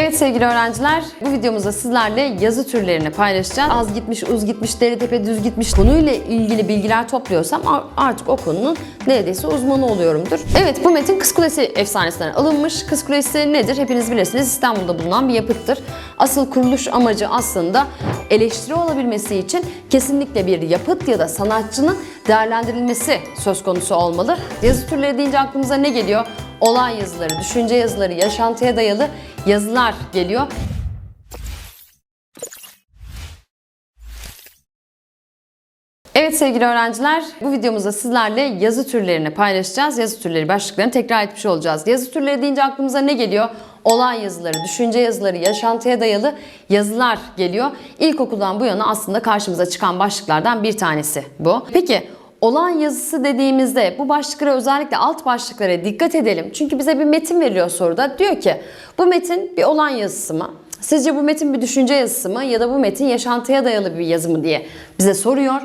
Evet sevgili öğrenciler, bu videomuzda sizlerle yazı türlerini paylaşacağız. Az gitmiş, uz gitmiş, deri tepe düz gitmiş konuyla ilgili bilgiler topluyorsam artık o konunun neredeyse uzmanı oluyorumdur. Evet bu metin Kız Kulesi efsanesinden alınmış. Kız Kulesi nedir? Hepiniz bilirsiniz İstanbul'da bulunan bir yapıttır. Asıl kuruluş amacı aslında eleştiri olabilmesi için kesinlikle bir yapıt ya da sanatçının değerlendirilmesi söz konusu olmalı. Yazı türleri deyince aklımıza ne geliyor? Olay yazıları, düşünce yazıları, yaşantıya dayalı yazılar geliyor. Evet sevgili öğrenciler, bu videomuzda sizlerle yazı türlerini paylaşacağız. Yazı türleri başlıklarını tekrar etmiş olacağız. Yazı türleri deyince aklımıza ne geliyor? Olay yazıları, düşünce yazıları, yaşantıya dayalı yazılar geliyor. İlkokuldan bu yana aslında karşımıza çıkan başlıklardan bir tanesi bu. Peki Olay yazısı dediğimizde bu başlıklara özellikle alt başlıklara dikkat edelim. Çünkü bize bir metin veriliyor soruda. Diyor ki bu metin bir olay yazısı mı? Sizce bu metin bir düşünce yazısı mı ya da bu metin yaşantıya dayalı bir yazı mı diye bize soruyor.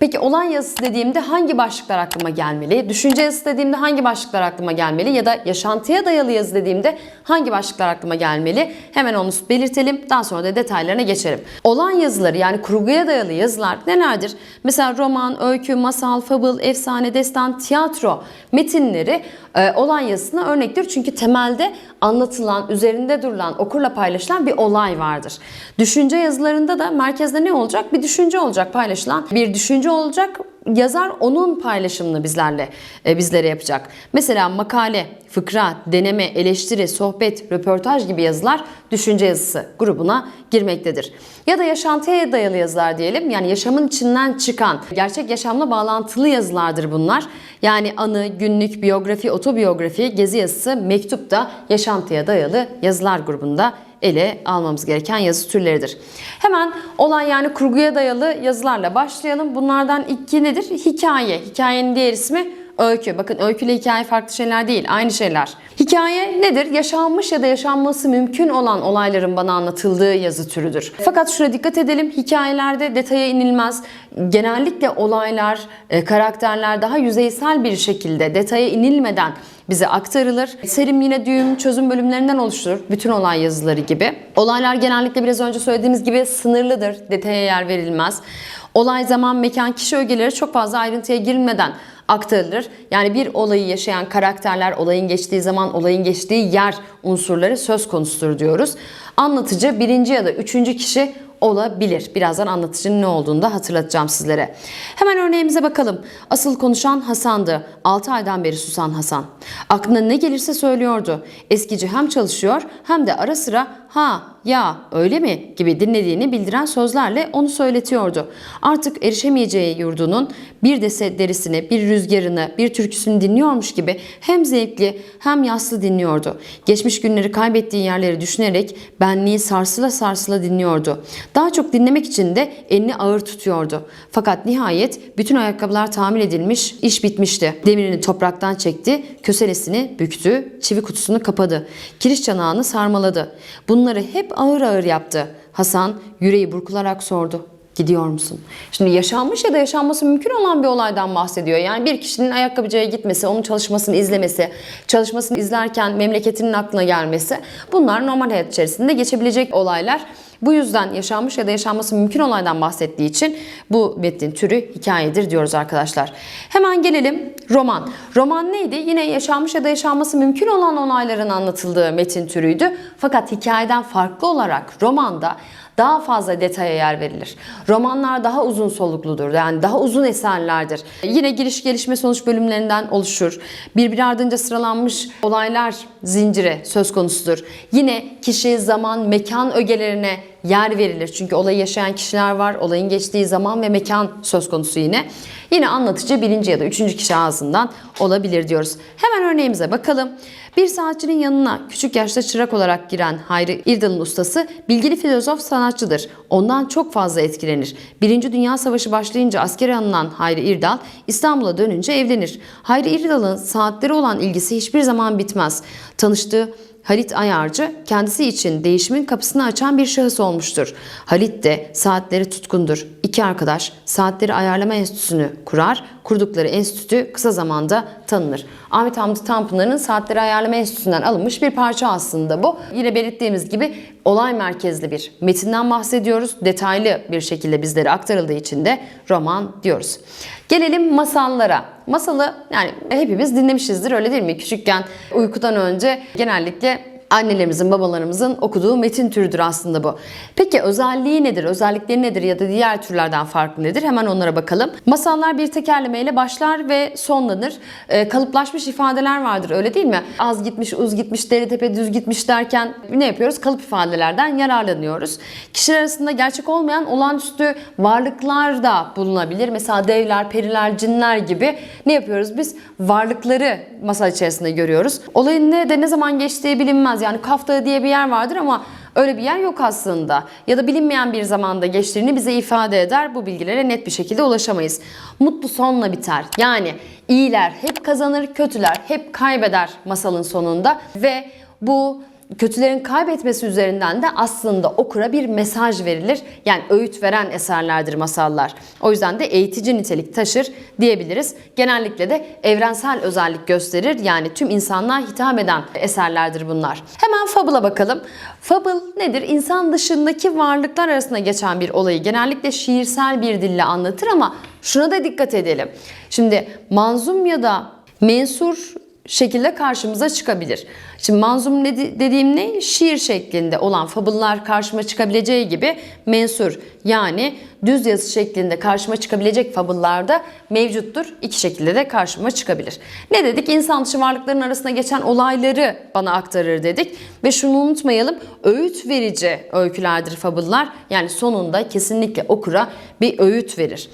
Peki olay yazısı dediğimde hangi başlıklar aklıma gelmeli? Düşünce yazısı dediğimde hangi başlıklar aklıma gelmeli? Ya da yaşantıya dayalı yazı dediğimde hangi başlıklar aklıma gelmeli? Hemen onu belirtelim. Daha sonra da detaylarına geçelim. Olay yazıları yani kurguya dayalı yazılar nelerdir? Mesela roman, öykü, masal, fable, efsane, destan, tiyatro metinleri e, olay yazısına örnektir. Çünkü temelde anlatılan, üzerinde durulan, okurla paylaşılan bir olay vardır. Düşünce yazılarında da merkezde ne olacak? Bir düşünce olacak paylaşılan. Bir düşünce olacak. Yazar onun paylaşımını bizlerle e, bizlere yapacak. Mesela makale, fıkra, deneme, eleştiri, sohbet, röportaj gibi yazılar düşünce yazısı grubuna girmektedir. Ya da yaşantıya dayalı yazılar diyelim. Yani yaşamın içinden çıkan, gerçek yaşamla bağlantılı yazılardır bunlar. Yani anı, günlük, biyografi, otobiyografi, gezi yazısı, mektup da yaşantıya dayalı yazılar grubunda ele almamız gereken yazı türleridir. Hemen olay yani kurguya dayalı yazılarla başlayalım. Bunlardan ilki nedir? Hikaye. Hikayenin diğer ismi öykü. Bakın öyküyle hikaye farklı şeyler değil, aynı şeyler. Hikaye nedir? Yaşanmış ya da yaşanması mümkün olan olayların bana anlatıldığı yazı türüdür. Fakat şuna dikkat edelim. Hikayelerde detaya inilmez. Genellikle olaylar, e, karakterler daha yüzeysel bir şekilde detaya inilmeden bize aktarılır. Serim yine düğüm, çözüm bölümlerinden oluşturur. Bütün olay yazıları gibi. Olaylar genellikle biraz önce söylediğimiz gibi sınırlıdır. Detaya yer verilmez. Olay, zaman, mekan, kişi ögeleri çok fazla ayrıntıya girmeden aktarılır. Yani bir olayı yaşayan karakterler, olayın geçtiği zaman, olayın geçtiği yer unsurları söz konusudur diyoruz. Anlatıcı birinci ya da üçüncü kişi olabilir. Birazdan anlatıcının ne olduğunu da hatırlatacağım sizlere. Hemen örneğimize bakalım. Asıl konuşan Hasan'dı. 6 aydan beri susan Hasan. Aklına ne gelirse söylüyordu. Eskici hem çalışıyor hem de ara sıra ha, ya, öyle mi gibi dinlediğini bildiren sözlerle onu söyletiyordu. Artık erişemeyeceği yurdunun bir dese derisini, bir rüzgarını, bir türküsünü dinliyormuş gibi hem zevkli hem yaslı dinliyordu. Geçmiş günleri kaybettiği yerleri düşünerek benliği sarsıla sarsıla dinliyordu. Daha çok dinlemek için de elini ağır tutuyordu. Fakat nihayet bütün ayakkabılar tamir edilmiş, iş bitmişti. Demirini topraktan çekti, köselesini büktü, çivi kutusunu kapadı. Kiriş çanağını sarmaladı. Bunları hep ağır ağır yaptı. Hasan yüreği burkularak sordu. Gidiyor musun? Şimdi yaşanmış ya da yaşanması mümkün olan bir olaydan bahsediyor. Yani bir kişinin ayakkabıcıya gitmesi, onun çalışmasını izlemesi, çalışmasını izlerken memleketinin aklına gelmesi bunlar normal hayat içerisinde geçebilecek olaylar. Bu yüzden yaşanmış ya da yaşanması mümkün olaydan bahsettiği için bu metnin türü hikayedir diyoruz arkadaşlar. Hemen gelelim roman. Roman neydi? Yine yaşanmış ya da yaşanması mümkün olan olayların anlatıldığı metin türüydü. Fakat hikayeden farklı olarak romanda daha fazla detaya yer verilir. Romanlar daha uzun solukludur. Yani daha uzun eserlerdir. Yine giriş gelişme sonuç bölümlerinden oluşur. Birbiri ardınca sıralanmış olaylar zinciri söz konusudur. Yine kişi, zaman, mekan ögelerine yer verilir. Çünkü olayı yaşayan kişiler var. Olayın geçtiği zaman ve mekan söz konusu yine. Yine anlatıcı birinci ya da üçüncü kişi ağzından olabilir diyoruz. Hemen örneğimize bakalım. Bir sanatçının yanına küçük yaşta çırak olarak giren Hayri İrdal'ın ustası bilgili filozof sanatçıdır. Ondan çok fazla etkilenir. Birinci Dünya Savaşı başlayınca askere alınan Hayri İrdal İstanbul'a dönünce evlenir. Hayri İrdal'ın saatleri olan ilgisi hiçbir zaman bitmez. Tanıştığı Halit Ayarcı kendisi için değişimin kapısını açan bir şahıs olmuştur. Halit de saatleri tutkundur. İki arkadaş saatleri ayarlama enstitüsünü kurar, kurdukları enstitü kısa zamanda tanınır. Ahmet Hamdi Tanpınar'ın Saatleri Ayarlama Enstitüsü'nden alınmış bir parça aslında bu. Yine belirttiğimiz gibi olay merkezli bir metinden bahsediyoruz. Detaylı bir şekilde bizlere aktarıldığı için de roman diyoruz. Gelelim masallara. Masalı yani hepimiz dinlemişizdir öyle değil mi? Küçükken uykudan önce genellikle annelerimizin, babalarımızın okuduğu metin türüdür aslında bu. Peki özelliği nedir, özellikleri nedir ya da diğer türlerden farklı nedir? Hemen onlara bakalım. Masallar bir tekerlemeyle başlar ve sonlanır. Ee, kalıplaşmış ifadeler vardır öyle değil mi? Az gitmiş, uz gitmiş, deri tepe düz gitmiş derken ne yapıyoruz? Kalıp ifadelerden yararlanıyoruz. Kişiler arasında gerçek olmayan olağanüstü varlıklar da bulunabilir. Mesela devler, periler, cinler gibi ne yapıyoruz biz? Varlıkları masal içerisinde görüyoruz. Olayın ne de ne zaman geçtiği bilinmez. Yani Kaf Dağı diye bir yer vardır ama öyle bir yer yok aslında. Ya da bilinmeyen bir zamanda geçtiğini bize ifade eder. Bu bilgilere net bir şekilde ulaşamayız. Mutlu sonla biter. Yani iyiler hep kazanır, kötüler hep kaybeder masalın sonunda ve bu kötülerin kaybetmesi üzerinden de aslında okura bir mesaj verilir. Yani öğüt veren eserlerdir masallar. O yüzden de eğitici nitelik taşır diyebiliriz. Genellikle de evrensel özellik gösterir. Yani tüm insanlığa hitap eden eserlerdir bunlar. Hemen Fable'a bakalım. Fable nedir? İnsan dışındaki varlıklar arasında geçen bir olayı genellikle şiirsel bir dille anlatır ama şuna da dikkat edelim. Şimdi manzum ya da mensur şekilde karşımıza çıkabilir. Şimdi manzum dediğim ne? Şiir şeklinde olan fabıllar karşıma çıkabileceği gibi mensur yani düz yazı şeklinde karşıma çıkabilecek fabıllar da mevcuttur. İki şekilde de karşıma çıkabilir. Ne dedik? İnsan dışı varlıkların arasında geçen olayları bana aktarır dedik. Ve şunu unutmayalım. Öğüt verici öykülerdir fabıllar. Yani sonunda kesinlikle okura bir öğüt verir.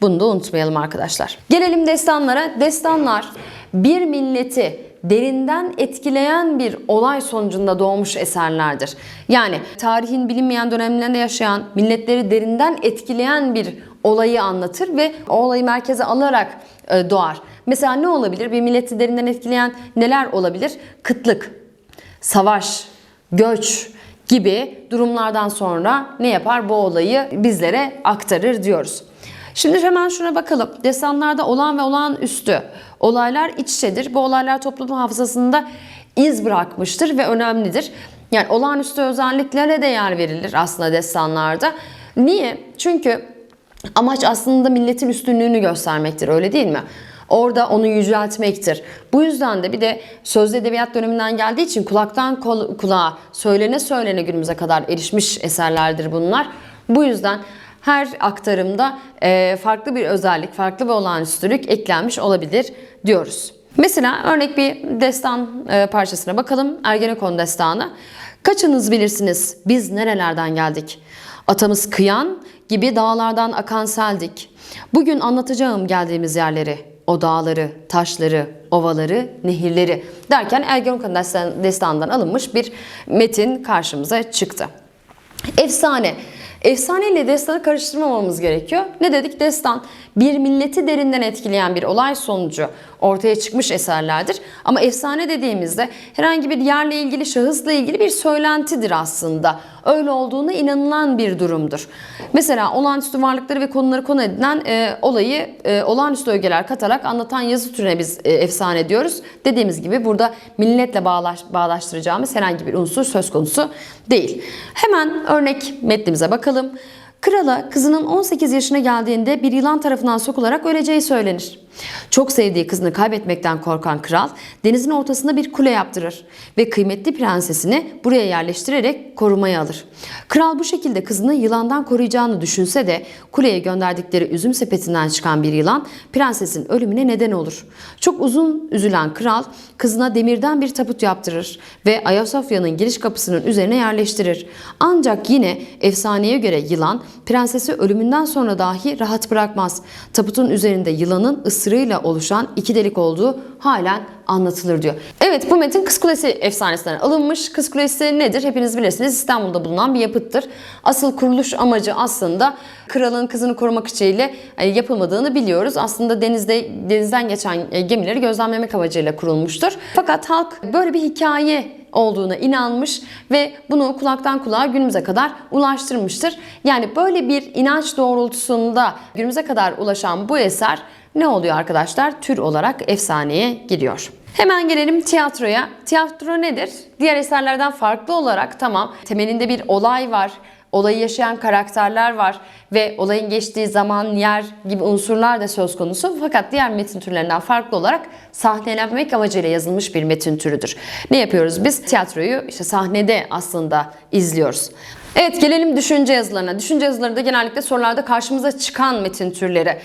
Bunu da unutmayalım arkadaşlar. Gelelim destanlara. Destanlar bir milleti derinden etkileyen bir olay sonucunda doğmuş eserlerdir. Yani tarihin bilinmeyen dönemlerinde yaşayan, milletleri derinden etkileyen bir olayı anlatır ve o olayı merkeze alarak e, doğar. Mesela ne olabilir? Bir milleti derinden etkileyen neler olabilir? Kıtlık, savaş, göç gibi durumlardan sonra ne yapar? Bu olayı bizlere aktarır diyoruz. Şimdi hemen şuna bakalım. Destanlarda olan ve olağanüstü olaylar iç içedir. Bu olaylar toplumun hafızasında iz bırakmıştır ve önemlidir. Yani olağanüstü özelliklere de yer verilir aslında destanlarda. Niye? Çünkü amaç aslında milletin üstünlüğünü göstermektir öyle değil mi? Orada onu yüceltmektir. Bu yüzden de bir de sözlü edebiyat döneminden geldiği için kulaktan kulağa söylene söylene günümüze kadar erişmiş eserlerdir bunlar. Bu yüzden her aktarımda e, farklı bir özellik, farklı bir olağanüstülük eklenmiş olabilir diyoruz. Mesela örnek bir destan e, parçasına bakalım. Ergenekon destanı. Kaçınız bilirsiniz biz nerelerden geldik? Atamız kıyan gibi dağlardan akan seldik. Bugün anlatacağım geldiğimiz yerleri, o dağları, taşları, ovaları, nehirleri derken Ergenekon destanından alınmış bir metin karşımıza çıktı. Efsane. Efsane ile destanı karıştırmamamız gerekiyor. Ne dedik? Destan bir milleti derinden etkileyen bir olay sonucu ortaya çıkmış eserlerdir. Ama efsane dediğimizde herhangi bir yerle ilgili, şahısla ilgili bir söylentidir aslında. Öyle olduğuna inanılan bir durumdur. Mesela olağanüstü varlıkları ve konuları konu edilen e, olayı e, olağanüstü ögeler katarak anlatan yazı türüne biz e, efsane diyoruz. Dediğimiz gibi burada milletle bağlaş, bağdaştıracağımız herhangi bir unsur söz konusu değil. Hemen örnek metnimize bakalım. Krala kızının 18 yaşına geldiğinde bir yılan tarafından sokularak öleceği söylenir. Çok sevdiği kızını kaybetmekten korkan kral denizin ortasında bir kule yaptırır ve kıymetli prensesini buraya yerleştirerek korumaya alır. Kral bu şekilde kızını yılandan koruyacağını düşünse de kuleye gönderdikleri üzüm sepetinden çıkan bir yılan prensesin ölümüne neden olur. Çok uzun üzülen kral kızına demirden bir taput yaptırır ve Ayasofya'nın giriş kapısının üzerine yerleştirir. Ancak yine efsaneye göre yılan prensesi ölümünden sonra dahi rahat bırakmaz. Taputun üzerinde yılanın ısırıyla oluşan iki delik olduğu halen anlatılır diyor. Evet bu metin Kız Kulesi efsanesinden alınmış. Kız Kulesi nedir? Hepiniz bilirsiniz İstanbul'da bulunan bir yapıttır. Asıl kuruluş amacı aslında kralın kızını korumak için yapılmadığını biliyoruz. Aslında denizde denizden geçen e, gemileri gözlemlemek amacıyla kurulmuştur. Fakat halk böyle bir hikaye olduğuna inanmış ve bunu kulaktan kulağa günümüze kadar ulaştırmıştır. Yani böyle bir inanç doğrultusunda günümüze kadar ulaşan bu eser ne oluyor arkadaşlar? Tür olarak efsaneye giriyor. Hemen gelelim tiyatroya. Tiyatro nedir? Diğer eserlerden farklı olarak tamam temelinde bir olay var. Olayı yaşayan karakterler var ve olayın geçtiği zaman, yer gibi unsurlar da söz konusu. Fakat diğer metin türlerinden farklı olarak sahnelenmek amacıyla yazılmış bir metin türüdür. Ne yapıyoruz biz? Tiyatroyu işte sahnede aslında izliyoruz. Evet gelelim düşünce yazılarına. Düşünce yazıları da genellikle sorularda karşımıza çıkan metin türleri.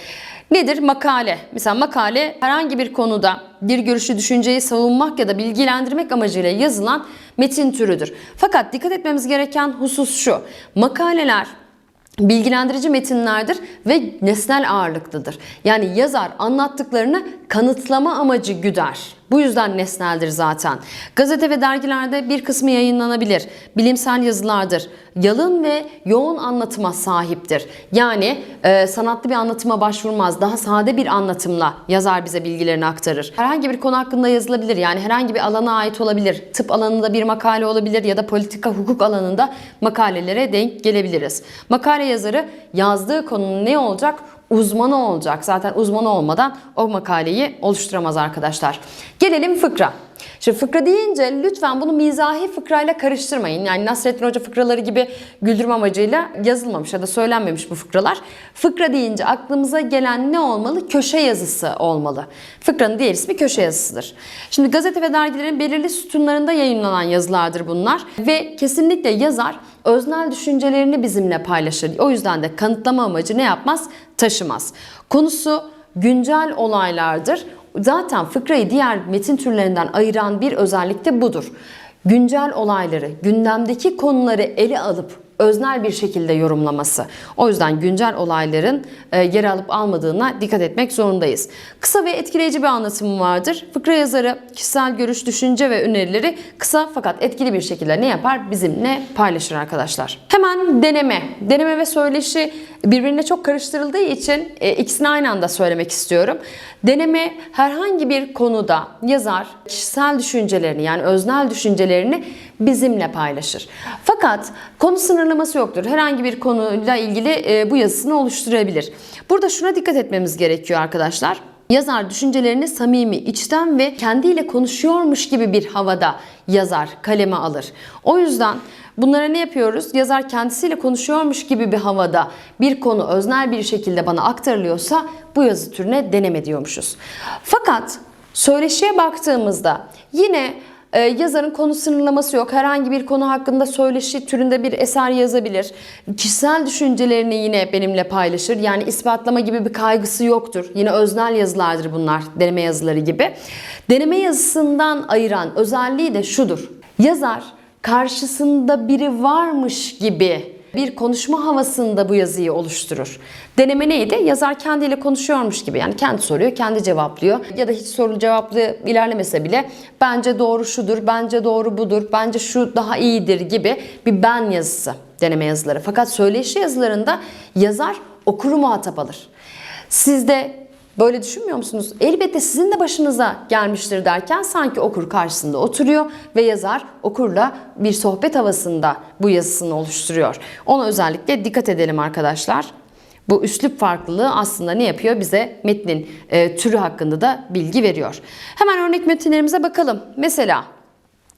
Nedir? Makale. Mesela makale herhangi bir konuda bir görüşü, düşünceyi savunmak ya da bilgilendirmek amacıyla yazılan metin türüdür. Fakat dikkat etmemiz gereken husus şu. Makaleler bilgilendirici metinlerdir ve nesnel ağırlıklıdır. Yani yazar anlattıklarını kanıtlama amacı güder. Bu yüzden nesneldir zaten. Gazete ve dergilerde bir kısmı yayınlanabilir. Bilimsel yazılardır. Yalın ve yoğun anlatıma sahiptir. Yani e, sanatlı bir anlatıma başvurmaz. Daha sade bir anlatımla yazar bize bilgilerini aktarır. Herhangi bir konu hakkında yazılabilir. Yani herhangi bir alana ait olabilir. Tıp alanında bir makale olabilir ya da politika hukuk alanında makalelere denk gelebiliriz. Makale yazarı yazdığı konunun ne olacak? Uzmanı olacak. Zaten uzmanı olmadan o makaleyi oluşturamaz arkadaşlar. Gelelim fıkra. Şimdi fıkra deyince lütfen bunu mizahi fıkrayla karıştırmayın. Yani Nasrettin Hoca fıkraları gibi güldürme amacıyla yazılmamış ya da söylenmemiş bu fıkralar. Fıkra deyince aklımıza gelen ne olmalı? Köşe yazısı olmalı. Fıkranın diğer ismi köşe yazısıdır. Şimdi gazete ve dergilerin belirli sütunlarında yayınlanan yazılardır bunlar. Ve kesinlikle yazar öznel düşüncelerini bizimle paylaşır. O yüzden de kanıtlama amacı ne yapmaz? Taşımaz. Konusu güncel olaylardır. Zaten fıkrayı diğer metin türlerinden ayıran bir özellik de budur. Güncel olayları, gündemdeki konuları ele alıp öznel bir şekilde yorumlaması. O yüzden güncel olayların e, yer alıp almadığına dikkat etmek zorundayız. Kısa ve etkileyici bir anlatımı vardır. Fıkra yazarı kişisel görüş, düşünce ve önerileri kısa fakat etkili bir şekilde ne yapar? Bizimle paylaşır arkadaşlar. Hemen deneme. Deneme ve söyleşi birbirine çok karıştırıldığı için e, ikisini aynı anda söylemek istiyorum. Deneme herhangi bir konuda yazar kişisel düşüncelerini yani öznel düşüncelerini bizimle paylaşır. Fakat konu sınırlaması yoktur. Herhangi bir konuyla ilgili e, bu yazısını oluşturabilir. Burada şuna dikkat etmemiz gerekiyor arkadaşlar. Yazar düşüncelerini samimi, içten ve kendiyle konuşuyormuş gibi bir havada yazar, kaleme alır. O yüzden bunlara ne yapıyoruz? Yazar kendisiyle konuşuyormuş gibi bir havada bir konu öznel bir şekilde bana aktarılıyorsa bu yazı türüne deneme diyormuşuz. Fakat söyleşiye baktığımızda yine ee, yazarın konu sınırlaması yok. Herhangi bir konu hakkında söyleşi türünde bir eser yazabilir. Kişisel düşüncelerini yine benimle paylaşır. Yani ispatlama gibi bir kaygısı yoktur. Yine öznel yazılardır bunlar. Deneme yazıları gibi. Deneme yazısından ayıran özelliği de şudur. Yazar karşısında biri varmış gibi bir konuşma havasında bu yazıyı oluşturur. Deneme neydi? Yazar kendiyle konuşuyormuş gibi. Yani kendi soruyor, kendi cevaplıyor. Ya da hiç soru cevaplı ilerlemese bile bence doğru şudur, bence doğru budur, bence şu daha iyidir gibi bir ben yazısı deneme yazıları. Fakat söyleşi yazılarında yazar okuru muhatap alır. Sizde Böyle düşünmüyor musunuz? Elbette sizin de başınıza gelmiştir derken sanki okur karşısında oturuyor ve yazar okurla bir sohbet havasında bu yazısını oluşturuyor. Ona özellikle dikkat edelim arkadaşlar. Bu üslup farklılığı aslında ne yapıyor? Bize metnin e, türü hakkında da bilgi veriyor. Hemen örnek metinlerimize bakalım. Mesela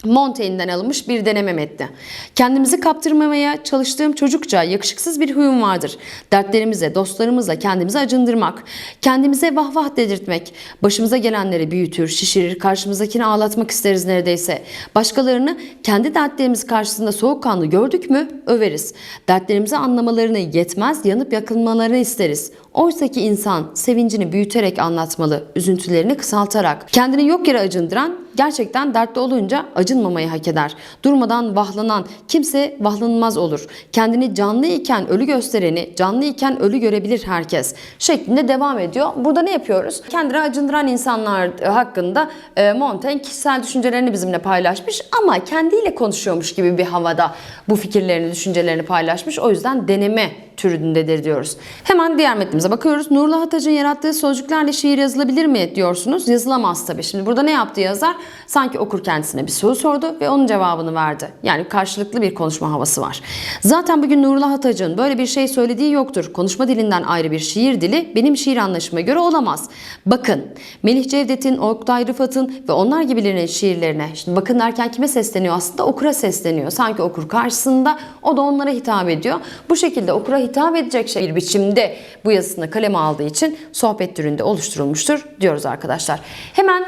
Montaigne'den alınmış bir deneme metni. Kendimizi kaptırmamaya çalıştığım çocukça yakışıksız bir huyum vardır. Dertlerimize, dostlarımızla kendimizi acındırmak, kendimize vah vah dedirtmek, başımıza gelenleri büyütür, şişirir, karşımızdakini ağlatmak isteriz neredeyse. Başkalarını kendi dertlerimiz karşısında soğukkanlı gördük mü överiz. Dertlerimizi anlamalarını yetmez, yanıp yakılmalarını isteriz. Oysaki insan sevincini büyüterek anlatmalı, üzüntülerini kısaltarak. Kendini yok yere acındıran gerçekten dertli olunca acınmamayı hak eder. Durmadan vahlanan kimse vahlanılmaz olur. Kendini canlı iken ölü göstereni canlı iken ölü görebilir herkes şeklinde devam ediyor. Burada ne yapıyoruz? Kendini acındıran insanlar hakkında e, Montaigne kişisel düşüncelerini bizimle paylaşmış ama kendiyle konuşuyormuş gibi bir havada bu fikirlerini, düşüncelerini paylaşmış. O yüzden deneme türündedir diyoruz. Hemen diğer metnimize bakıyoruz. Nurullah Atac'ın yarattığı sözcüklerle şiir yazılabilir mi diyorsunuz. Yazılamaz tabii. Şimdi burada ne yaptı yazar? Sanki okur kendisine bir soru sordu ve onun cevabını verdi. Yani karşılıklı bir konuşma havası var. Zaten bugün Nurullah Atac'ın böyle bir şey söylediği yoktur. Konuşma dilinden ayrı bir şiir dili benim şiir anlaşıma göre olamaz. Bakın Melih Cevdet'in, Oktay Rıfat'ın ve onlar gibilerinin şiirlerine. Şimdi bakın derken kime sesleniyor aslında? Okura sesleniyor. Sanki okur karşısında o da onlara hitap ediyor. Bu şekilde okura hitap edecek şey bir biçimde bu yazısını kaleme aldığı için sohbet türünde oluşturulmuştur diyoruz arkadaşlar. Hemen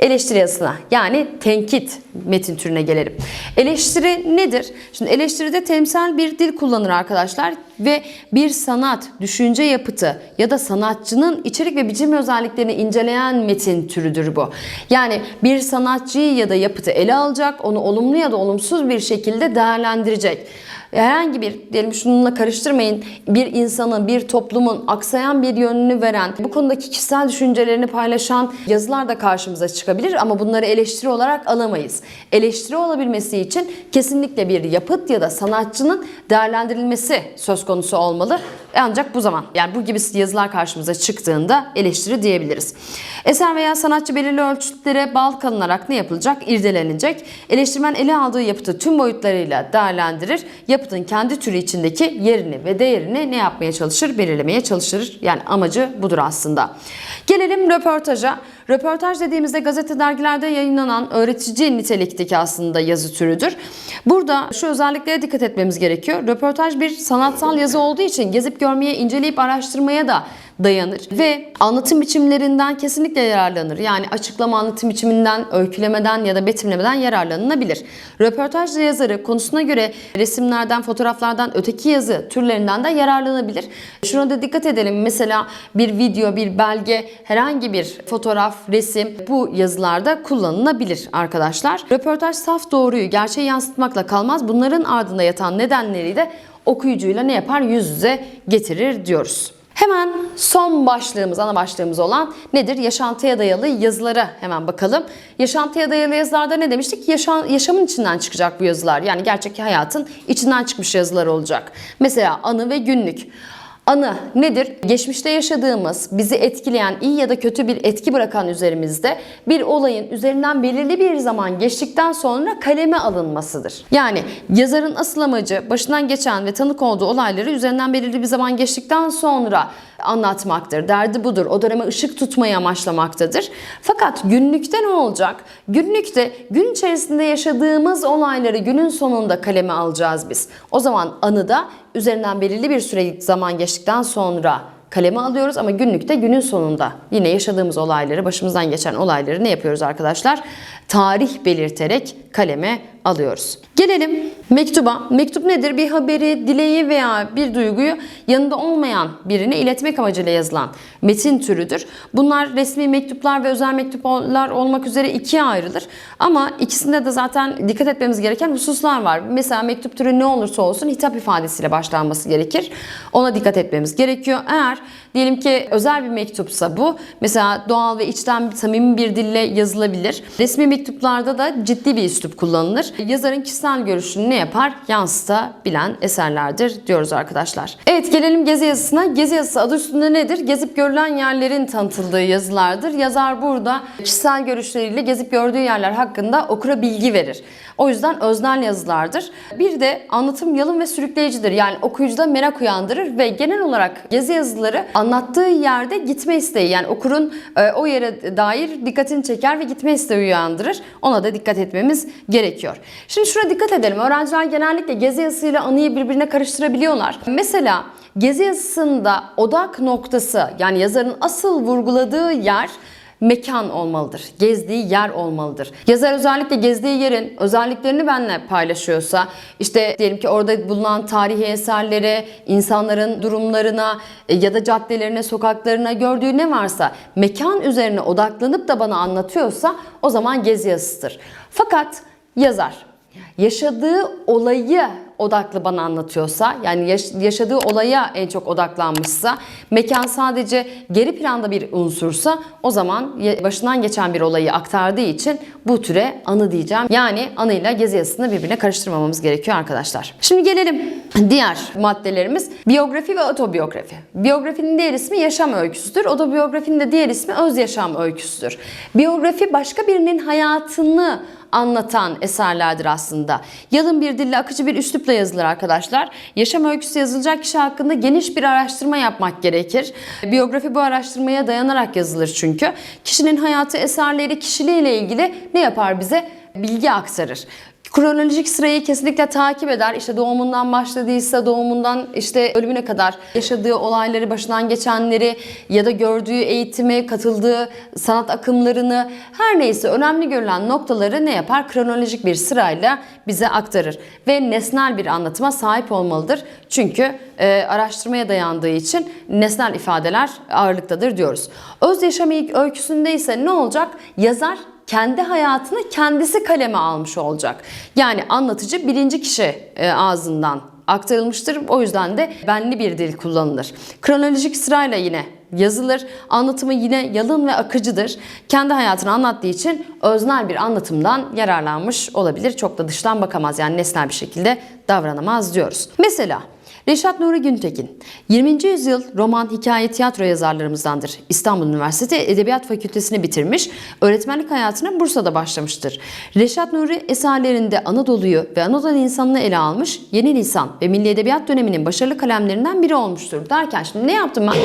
Eleştiri yazısına yani tenkit metin türüne gelelim. Eleştiri nedir? Şimdi eleştiride temsel bir dil kullanır arkadaşlar ve bir sanat, düşünce yapıtı ya da sanatçının içerik ve biçim özelliklerini inceleyen metin türüdür bu. Yani bir sanatçıyı ya da yapıtı ele alacak, onu olumlu ya da olumsuz bir şekilde değerlendirecek herhangi bir diyelim şununla karıştırmayın bir insanın bir toplumun aksayan bir yönünü veren bu konudaki kişisel düşüncelerini paylaşan yazılar da karşımıza çıkabilir ama bunları eleştiri olarak alamayız. Eleştiri olabilmesi için kesinlikle bir yapıt ya da sanatçının değerlendirilmesi söz konusu olmalı. Ancak bu zaman yani bu gibi yazılar karşımıza çıktığında eleştiri diyebiliriz. Eser veya sanatçı belirli ölçütlere bağlı kalınarak ne yapılacak? İrdelenecek. Eleştirmen ele aldığı yapıtı tüm boyutlarıyla değerlendirir. Yapıtın kendi türü içindeki yerini ve değerini ne yapmaya çalışır? Belirlemeye çalışır. Yani amacı budur aslında. Gelelim röportaja. Röportaj dediğimizde gazete dergilerde yayınlanan öğretici nitelikteki aslında yazı türüdür. Burada şu özelliklere dikkat etmemiz gerekiyor. Röportaj bir sanatsal yazı olduğu için gezip görmeye, inceleyip araştırmaya da dayanır ve anlatım biçimlerinden kesinlikle yararlanır. Yani açıklama anlatım biçiminden, öykülemeden ya da betimlemeden yararlanılabilir. Röportaj yazarı konusuna göre resimlerden, fotoğraflardan, öteki yazı türlerinden de yararlanabilir. Şuna da dikkat edelim. Mesela bir video, bir belge, herhangi bir fotoğraf, resim bu yazılarda kullanılabilir arkadaşlar. Röportaj saf doğruyu, gerçeği yansıtmakla kalmaz. Bunların ardında yatan nedenleri de okuyucuyla ne yapar? Yüz yüze getirir diyoruz. Hemen son başlığımız, ana başlığımız olan nedir? Yaşantıya dayalı yazılara hemen bakalım. Yaşantıya dayalı yazılarda ne demiştik? Yaşam, yaşamın içinden çıkacak bu yazılar. Yani gerçek hayatın içinden çıkmış yazılar olacak. Mesela anı ve günlük. Anı nedir? Geçmişte yaşadığımız, bizi etkileyen, iyi ya da kötü bir etki bırakan üzerimizde bir olayın üzerinden belirli bir zaman geçtikten sonra kaleme alınmasıdır. Yani yazarın asıl amacı başından geçen ve tanık olduğu olayları üzerinden belirli bir zaman geçtikten sonra anlatmaktır. Derdi budur. O döneme ışık tutmayı amaçlamaktadır. Fakat günlükte ne olacak? Günlükte gün içerisinde yaşadığımız olayları günün sonunda kaleme alacağız biz. O zaman anıda üzerinden belirli bir süre zaman geçtikten sonra kaleme alıyoruz ama günlükte günün sonunda yine yaşadığımız olayları, başımızdan geçen olayları ne yapıyoruz arkadaşlar? Tarih belirterek kaleme alıyoruz. Gelelim mektuba. Mektup nedir? Bir haberi, dileği veya bir duyguyu yanında olmayan birine iletmek amacıyla yazılan metin türüdür. Bunlar resmi mektuplar ve özel mektuplar olmak üzere ikiye ayrılır. Ama ikisinde de zaten dikkat etmemiz gereken hususlar var. Mesela mektup türü ne olursa olsun hitap ifadesiyle başlanması gerekir. Ona dikkat etmemiz gerekiyor. Eğer diyelim ki özel bir mektupsa bu mesela doğal ve içten samimi bir dille yazılabilir. Resmi mektuplarda da ciddi bir üslup kullanılır. Yazarın kişisel görüşünü ne yapar? Yansıtabilen eserlerdir diyoruz arkadaşlar. Evet gelelim gezi yazısına. Gezi yazısı adı üstünde nedir? Gezip görülen yerlerin tanıtıldığı yazılardır. Yazar burada kişisel görüşleriyle gezip gördüğü yerler hakkında okura bilgi verir. O yüzden öznel yazılardır. Bir de anlatım yalın ve sürükleyicidir. Yani okuyucuda merak uyandırır ve genel olarak gezi yazıları anlattığı yerde gitme isteği yani okurun e, o yere dair dikkatini çeker ve gitme isteği uyandırır. Ona da dikkat etmemiz gerekiyor. Şimdi şuna dikkat edelim. Öğrenciler genellikle gezi yazısıyla anıyı birbirine karıştırabiliyorlar. Mesela gezi yazısında odak noktası yani yazarın asıl vurguladığı yer mekan olmalıdır. Gezdiği yer olmalıdır. Yazar özellikle gezdiği yerin özelliklerini benimle paylaşıyorsa, işte diyelim ki orada bulunan tarihi eserlere, insanların durumlarına e, ya da caddelerine, sokaklarına gördüğü ne varsa mekan üzerine odaklanıp da bana anlatıyorsa o zaman gezi yazısıdır. Fakat yazar yaşadığı olayı odaklı bana anlatıyorsa yani yaş- yaşadığı olaya en çok odaklanmışsa mekan sadece geri planda bir unsursa o zaman başından geçen bir olayı aktardığı için bu türe anı diyeceğim. Yani anıyla gezi yazısını birbirine karıştırmamamız gerekiyor arkadaşlar. Şimdi gelelim diğer maddelerimiz biyografi ve otobiyografi. Biyografinin diğer ismi yaşam öyküsüdür. Otobiyografinin de diğer ismi öz yaşam öyküsüdür. Biyografi başka birinin hayatını anlatan eserlerdir aslında. Yalın bir dille akıcı bir üslupla yazılır arkadaşlar. Yaşam öyküsü yazılacak kişi hakkında geniş bir araştırma yapmak gerekir. Biyografi bu araştırmaya dayanarak yazılır çünkü. Kişinin hayatı, eserleri, kişiliğiyle ilgili ne yapar bize? Bilgi aktarır. Kronolojik sırayı kesinlikle takip eder. İşte doğumundan başladıysa doğumundan işte ölümüne kadar yaşadığı olayları, başından geçenleri ya da gördüğü eğitimi, katıldığı sanat akımlarını her neyse önemli görülen noktaları ne yapar? Kronolojik bir sırayla bize aktarır ve nesnel bir anlatıma sahip olmalıdır. Çünkü e, araştırmaya dayandığı için nesnel ifadeler ağırlıktadır diyoruz. Öz yaşam öyküsünde ise ne olacak? Yazar kendi hayatını kendisi kaleme almış olacak. Yani anlatıcı birinci kişi e, ağzından aktarılmıştır. O yüzden de benli bir dil kullanılır. Kronolojik sırayla yine yazılır. Anlatımı yine yalın ve akıcıdır. Kendi hayatını anlattığı için öznel bir anlatımdan yararlanmış olabilir. Çok da dıştan bakamaz yani nesnel bir şekilde davranamaz diyoruz. Mesela Reşat Nuri Güntekin, 20. yüzyıl roman, hikaye, tiyatro yazarlarımızdandır. İstanbul Üniversitesi Edebiyat Fakültesini bitirmiş, öğretmenlik hayatına Bursa'da başlamıştır. Reşat Nuri eserlerinde Anadolu'yu ve Anadolu insanını ele almış, Yeni Lisan ve Milli Edebiyat döneminin başarılı kalemlerinden biri olmuştur. Derken şimdi ne yaptım ben?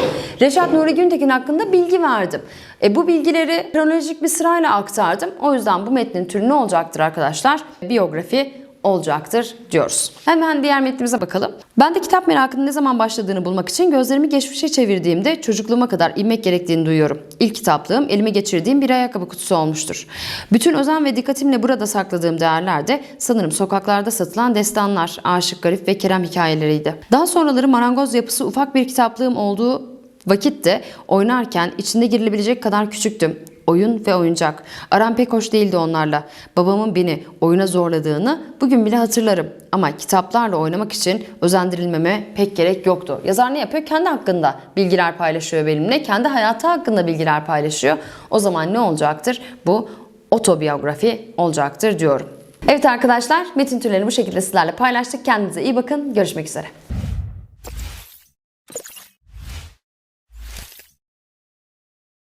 Reşat Nuri Güntekin hakkında bilgi verdim. E, bu bilgileri kronolojik bir sırayla aktardım. O yüzden bu metnin türü ne olacaktır arkadaşlar? Biyografi olacaktır diyoruz. Hemen diğer metnimize bakalım. Ben de kitap merakının ne zaman başladığını bulmak için gözlerimi geçmişe çevirdiğimde çocukluğuma kadar inmek gerektiğini duyuyorum. İlk kitaplığım elime geçirdiğim bir ayakkabı kutusu olmuştur. Bütün özen ve dikkatimle burada sakladığım değerler de sanırım sokaklarda satılan destanlar, Aşık Garip ve Kerem hikayeleriydi. Daha sonraları marangoz yapısı ufak bir kitaplığım olduğu vakitte oynarken içinde girilebilecek kadar küçüktüm. Oyun ve oyuncak. Aram pek hoş değildi onlarla. Babamın beni oyuna zorladığını bugün bile hatırlarım. Ama kitaplarla oynamak için özendirilmeme pek gerek yoktu. Yazar ne yapıyor? Kendi hakkında bilgiler paylaşıyor benimle. Kendi hayatı hakkında bilgiler paylaşıyor. O zaman ne olacaktır? Bu otobiyografi olacaktır diyorum. Evet arkadaşlar metin türlerini bu şekilde sizlerle paylaştık. Kendinize iyi bakın. Görüşmek üzere.